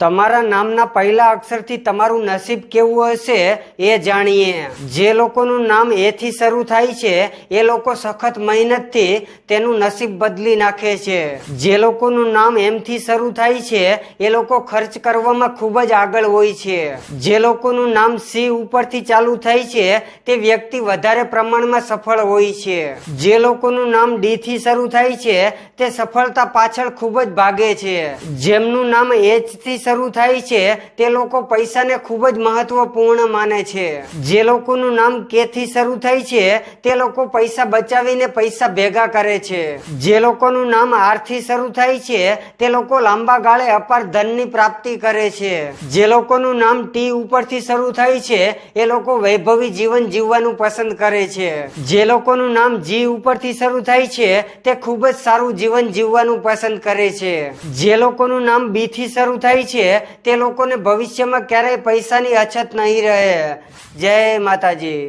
તમારા નામના પહેલા અક્ષરથી તમારું નસીબ કેવું હશે એ જાણીએ. જે લોકોનું નામ એથી શરૂ થાય છે, એ લોકો સખત મહેનતથી તેનું નસીબ બદલી નાખે છે. જે લોકોનું નામ એમથી શરૂ થાય છે, એ લોકો ખર્ચ કરવામાં ખૂબ જ આગળ હોય છે. જે લોકોનું નામ સી ઉપરથી ચાલુ થાય છે, તે વ્યક્તિ વધારે પ્રમાણમાં સફળ હોય છે. જે લોકોનું નામ ડી થી શરૂ થાય છે, તે સફળતા પાછળ ખૂબ જ ભાગે છે. જેમનું નામ એચથી શરૂ થાય છે, તે લોકો પૈસાને ખૂબ જ મહત્વપૂર્ણ માને છે. જે લોકોનું નામ કે થી શરૂ થાય છે, તે લોકો પૈસા બચાવીને પૈસા ભેગા કરે છે. જે લોકોનું નામ આરથી શરૂ થાય છે, તે લોકો લાંબા ગાળે અપાર ધનની પ્રાપ્તિ કરે છે. જે લોકોનું નામ ટી ઉપરથી શરૂ થાય છે, એ લોકો વૈભવી જીવન જીવવાનું પસંદ કરે છે. જે લોકોનું નામ જી ઉપરથી શરૂ થાય છે, તે ખૂબ જ સારું જીવન જીવવાનું પસંદ કરે છે. જે લોકોનું નામ બી થી શરૂ થાય છે તે લોકોને ભવિષ્યમાં ક્યારેય પૈસાની અછત નહીં રહે. જય માતાજી.